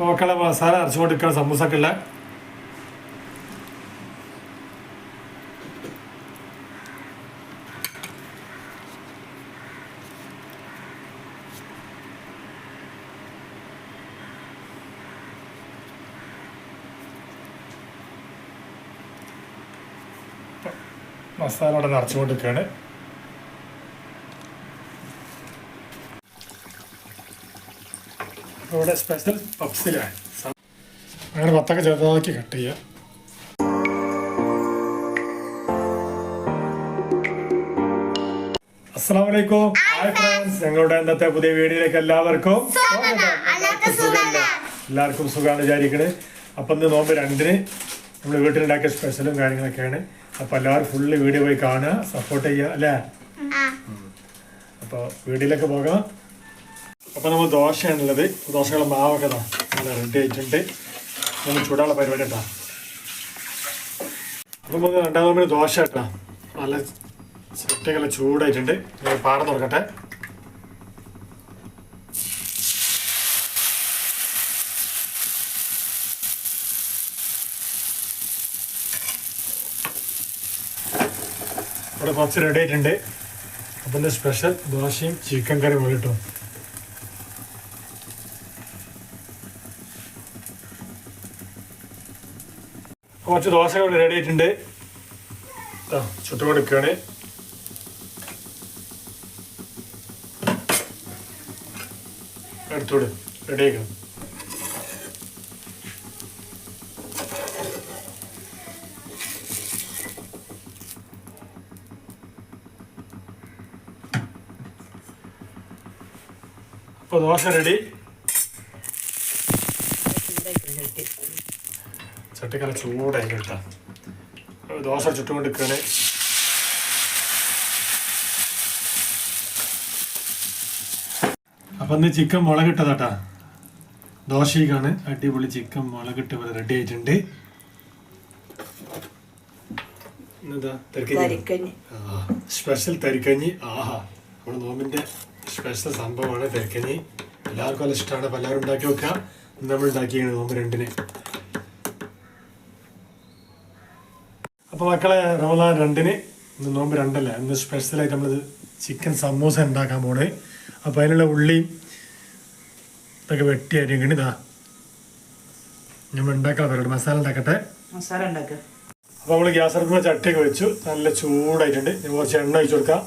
മക്കളെ മസാല അരച്ചുകൊണ്ടിരിക്കണം സമൂസക്കുള്ള മസാല അവിടെ നിറച്ചുകൊണ്ടിരിക്കുകയാണ് ഇവിടെ സ്പെഷ്യൽ പപ്സിലാണ് അങ്ങനെ പത്തൊക്കെ ചെറുതാക്കി കട്ട് ചെയ്യുക അസ്സാം വലൈക്കും ഹായ് ഫ്രണ്ട്സ് ഞങ്ങളുടെ ഇന്നത്തെ പുതിയ വീഡിയോയിലേക്ക് എല്ലാവർക്കും? എല്ലാവർക്കും സുഖമാണ് വിചാരിക്കണേ. അപ്പം ഇന്ന് നോമ്പ് രണ്ടിന് നമ്മൾ വീട്ടിലുണ്ടാക്കിയ സ്പെഷ്യലും കാര്യങ്ങളൊക്കെയാണ്. അപ്പോൾ എല്ലാവരും ഫുള്ള് വീഡിയോ പോയി കാണുക സപ്പോർട്ട് ചെയ്യുക അല്ലേ? അപ്പോൾ വീഡിയോയിലേക്ക് പോകാം. അപ്പോൾ നമ്മൾ ദോശയാണുള്ളത്. ദോശകളുടെ മാവൊക്കെ നല്ല റെഡി ആയിട്ടുണ്ട്. നമ്മൾ ചൂടാനുള്ള പരിപാടി കേട്ടോ. അപ്പം നമുക്ക് രണ്ടാമത് ദോശ കേട്ടോ. നല്ല സെറ്റൊക്കെ ചൂടായിട്ടുണ്ട്. ഞാൻ പാടം തുറക്കട്ടെ. ഇവിടെ കുറച്ച് റെഡി ആയിട്ടുണ്ട്. അപ്പം സ്പെഷ്യൽ ദോശയും ചിക്കൻ കറിയും കിട്ടും. കുറച്ച് ദോശകൾ റെഡി ആയിട്ടുണ്ട്. ആ, ചുട്ടു കൊടുക്കുകയാണ് എടുത്തോട് റെഡി ആക്കണം അപ്പോൾ ദോശ റെഡി ചട്ടിക്കല ചൂടായി കേട്ടോ. ദോശ ചുട്ടുകൊണ്ടിരിക്കുകയാണ്. അപ്പം ഇന്ന് ചിക്കൻ മുളകിട്ടതാട്ടാ. ദോശയ്ക്കാണ് അടിപൊളി ചിക്കൻ മുളകിട്ട് ഇവിടെ റെഡി ആയിട്ടുണ്ട്. സ്പെഷ്യൽ തരിക്കഞ്ഞി? ആഹാ നമ്മുടെ നോമ്പിന്റെ സ്പെഷ്യൽ സംഭവമാണ് തരിക്കഞ്ഞി. എല്ലാവർക്കും നല്ല ഇഷ്ടമാണ്. അപ്പോൾ എല്ലാവരും ഉണ്ടാക്കി വെക്കുക നമ്മൾ ഉണ്ടാക്കിയാണ് നോമ്പ് രണ്ടിന്. അപ്പോൾ മക്കളെ റമദാൻ രണ്ടിന് ഇന്ന് നോമ്പ് രണ്ടല്ല? ഇന്ന് സ്പെഷ്യലായിട്ട് നമ്മൾ ചിക്കൻ സമൂസ ഉണ്ടാക്കാൻ പോണേ. അപ്പോൾ അതിനുള്ള ഉള്ളിയും ഇതൊക്കെ വെട്ടി അരിയണി ഇതാ നമ്മൾ ഉണ്ടാക്കാൻ പറയുന്നത് മസാല ഉണ്ടാക്കട്ടെ. മസാല ഉണ്ടാക്കുക അപ്പോൾ നമ്മൾ ഗ്യാസ് അടുപ്പിൽ ചട്ടിയൊക്കെ വെച്ചു നല്ല ചൂടായിട്ടുണ്ട്. ഞാൻ കുറച്ച് എണ്ണ ഒഴിച്ചു കൊടുക്കാം.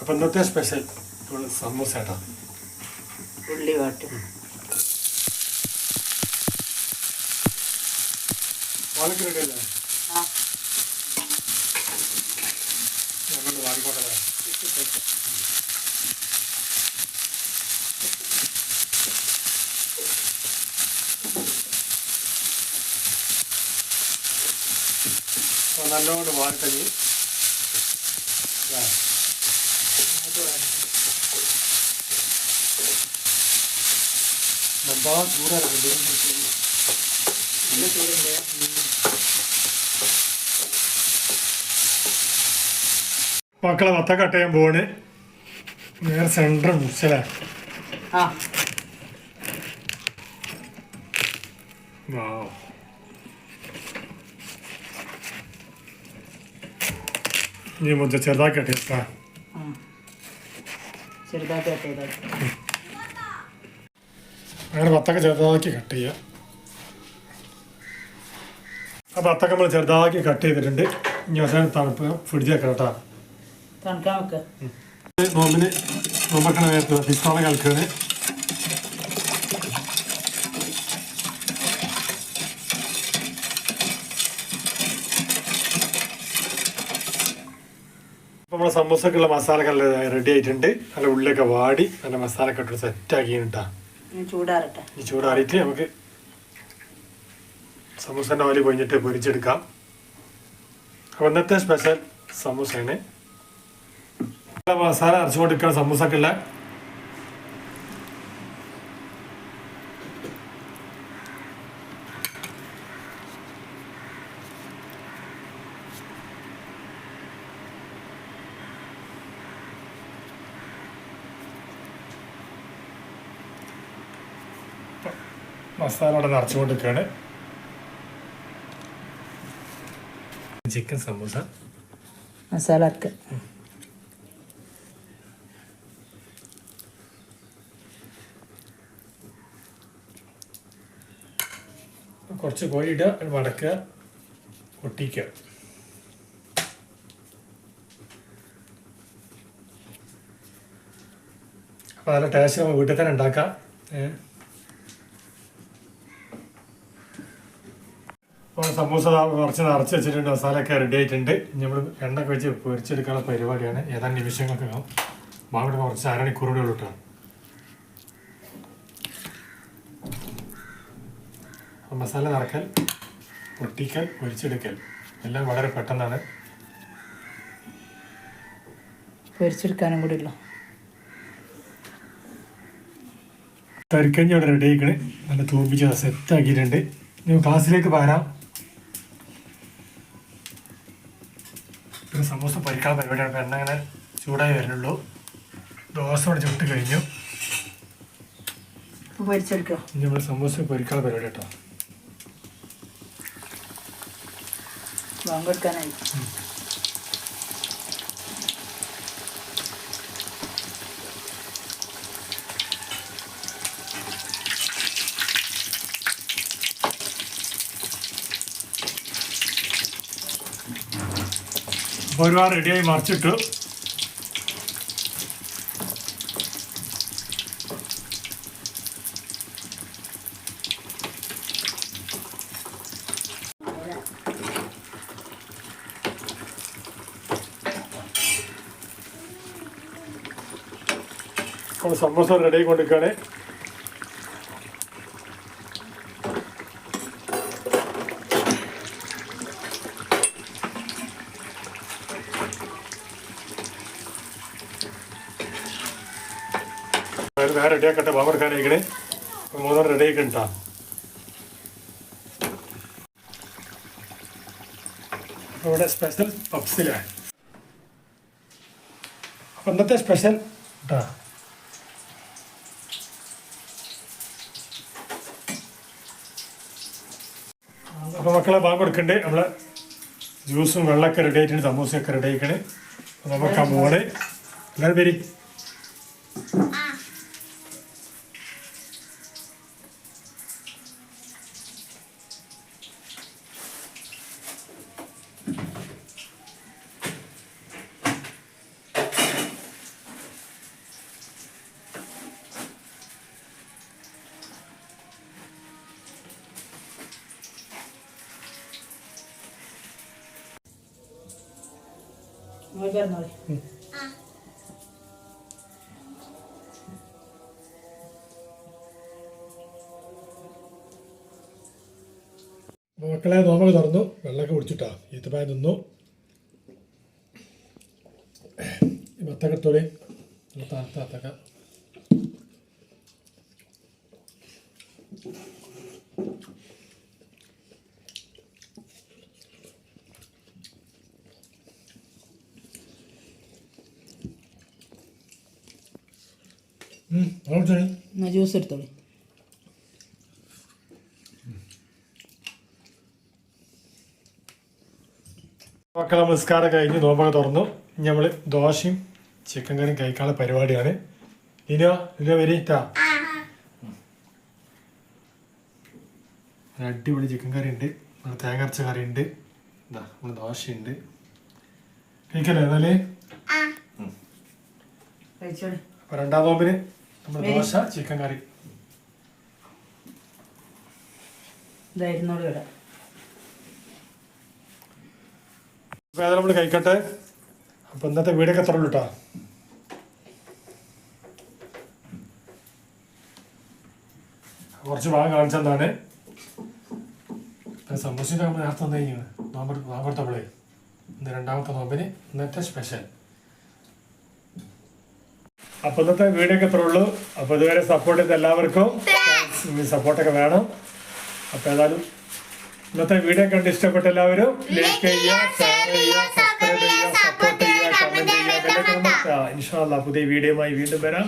അപ്പം ഇന്നത്തെ സ്പെഷ്യൽ നമ്മൾ സമൂസ ഉള്ളി വാട്ടി. വളരെ റെഡി അല്ലേ? ഞങ്ങളുടെ വാടിക്കോട്ടെ നല്ലോണം വാട്ടഞ്ഞ് ഡബ്ബാ ചൂടാറുണ്ട് നല്ല ചൂടുണ്ട്. മക്കളെ വത്ത കട്ട് ചെയ്യാൻ പോവാണ്. നേരെ സെന്റർ മുറിച്ചല്ലേ ആ. വാവ്. നീ മുതൽ ചെറുതാക്കി കട്ട് ചെയ്യാം ആ. ചെറുതാക്കി കട്ട് ചെയ്താൽ അങ്ങനെ വത്തൊക്കെ ചെറുതാക്കി കട്ട് ചെയ്യാം. അപ്പോൾ വത്തൊക്കെ നമ്മൾ ചെറുതാക്കി കട്ട് ചെയ്തിട്ടുണ്ട്. ഇനി അവസാനം തണുപ്പ് ഫ്രിഡ്ജ് വെക്കണം കേട്ടോ തണുക്കാൻ വെക്കുക നോമ്പിന് നോമ്പക്കണ നേരത്ത് പിസ്തോള അപ്പോൾ നമ്മുടെ സമൂസക്കുള്ള മസാലകൾ റെഡി ആയിട്ടുണ്ട്. നല്ല ഉള്ളിലൊക്കെ വാടി നല്ല മസാല ഇട്ട് സെറ്റ് ആക്കി കേട്ടോ ചൂടാറട്ടെ. ഈ ചൂടാറിയിട്ട് നമുക്ക് സമൂസന്റെ വാലി പൊഴിഞ്ഞിട്ട് പൊരിച്ചെടുക്കാം. അപ്പോൾ ഇന്നത്തെ സ്പെഷ്യൽ സമൂസയാണ് മസാല അരച്ചുകൊണ്ടിരിക്കുന്ന സമൂസക്കുള്ള മസാല അവിടെ നിറച്ചുകൊണ്ടിരിക്കുകയാണ് ചിക്കൻ സമൂസ. മസാല കുറച്ച് കോഴി ഇടുക വടക്കുക ഒട്ടിക്കുക അപ്പോൾ നല്ല ടേസ്റ്റ് നമുക്ക് വീട്ടിൽ തന്നെ ഉണ്ടാക്കാം. സമൂസ കുറച്ച് നിറച്ച് വെച്ചിട്ടുണ്ട് മസാലയൊക്കെ റെഡി ആയിട്ടുണ്ട്. നമ്മൾ എണ്ണ ഒക്കെ വെച്ച് പൊരിച്ചെടുക്കാനുള്ള പരിപാടിയാണ്. ഏതാനും നിമിഷങ്ങൾക്ക് മാവിടെ കുറച്ച് കേട്ടോ. മസാല നിറക്കൽ പൊട്ടിക്കൽ ഒഴിച്ചെടുക്കൽ എല്ലാം വളരെ പെട്ടെന്നാണ്. പൊരിച്ചെടുക്കാനും കൂടി ഉള്ളു. തരിക്കഞ്ഞി അവിടെ റെഡി ആയിക്കണേ. നല്ല തൂപ്പിച്ച് സെറ്റ് ആക്കിയിട്ടുണ്ട്. ഇനി ക്ലാസ്സിലേക്ക് പാരാം പിന്നെ സമൂസ പൊരിക്കാൻ പരിപാടിയാണ് പെണ്ണ എണ്ണ അങ്ങനെ ചൂടായി വരുന്നുള്ളൂ. ദോശ അവിടെ ചുട്ട് കഴിഞ്ഞു. നമ്മൾ സമൂസ പൊരിക്കാൻ പരിപാടി കേട്ടോ. അപ്പോൾ ഒരുപാട് റെഡിയായി മറിച്ചിട്ടു അപ്പോൾ സമോസ റെഡി ആയി കൊണ്ടിരിക്കുകയാണ് വേറെ റെഡി ആക്കട്ടെ ആയിക്കണേ മൂന്നാർ റെഡി ആക്കണ്ടാ ഇവിടെ സ്പെഷ്യൽ പപ്സിലാണ് അപ്പം ഇന്നത്തെ സ്പെഷ്യൽ കേട്ടാ അപ്പോൾ മക്കളെ ബാങ്ക് കൊടുക്കണ്ടേ. നമ്മളെ ജ്യൂസും വെള്ളമൊക്കെ റെഡി ആയിട്ടുണ്ട്. സമൂസയൊക്കെ റെഡി ആയിക്കണേ. അപ്പോൾ നമുക്ക് ആ മോളെ. എല്ലാവരും വരി. മക്കളെ നോമ്പൊക്കെ തുറന്നു. വെള്ളമൊക്കെ കുടിച്ചിട്ടാ? ഈത്തപ്പായ നിന്നു വത്തക്ക തൊളി താത്തക്ക ഓടിച്ചോളി എന്നാ ജ്യൂസ് എടുത്തോളി. മക്കളെ നമസ്കാരം കഴിഞ്ഞ് നോമ്പൊക്കെ തുറന്നു. ഇനി നമ്മൾ ദോശയും ചിക്കൻ കറിയും കഴിക്കാനുള്ള പരിപാടിയാണ്. ഇനിയോ ഇനിയോ വരീറ്റാ അടിപൊളി ചിക്കൻ കറി ഉണ്ട് നമ്മുടെ തേങ്ങ അരച്ച കറി ഉണ്ട് ഇതാ നമ്മുടെ ദോശയുണ്ട്. കഴിക്കല്ലേ എന്നാലേ? രണ്ടാം നോമ്പിന് നമ്മുടെ ദോശ ചിക്കൻ കറി. ഇതായിരുന്നോളൂ ഇവിടെ അപ്പോൾ അത് നമ്മൾ കഴിക്കട്ടെ. അപ്പോൾ ഇന്നത്തെ വീടൊക്കെ എത്ര ഉള്ളൂ കേട്ടോ കുറച്ച് ഭാഗം കാണിച്ചെന്നാണ് സമൂസിന്റെ നമ്മൾ നേരത്തെ വന്നു കഴിഞ്ഞാണ് നോമ്പ് നോമ്പെടുത്തപ്പോഴേ ഇന്ന് രണ്ടാമത്തെ നോമ്പിന് ഇന്നത്തെ സ്പെഷ്യൽ അപ്പോൾ ഇന്നത്തെ വീഡിയോ ഒക്കെ ഉള്ളൂ. അപ്പോൾ ഇതുവരെ സപ്പോർട്ട് ചെയ്ത എല്ലാവർക്കും സപ്പോർട്ടൊക്കെ വേണം. അപ്പോൾ ഏതായാലും ഇന്നത്തെ വീഡിയോ കണ്ട് ഇഷ്ടപ്പെട്ട എല്ലാവരും ലൈക്ക് ചെയ്യുക ഷെയർ ചെയ്യുക സബ്സ്ക്രൈബ് ചെയ്യുക സപ്പോർട്ട് ചെയ്യുക കമന്റ് ചെയ്യുക ഇൻഷാല്ല പുതിയ വീഡിയോയുമായി വീണ്ടും വരാം.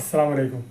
അസ്സാം വലൈക്കും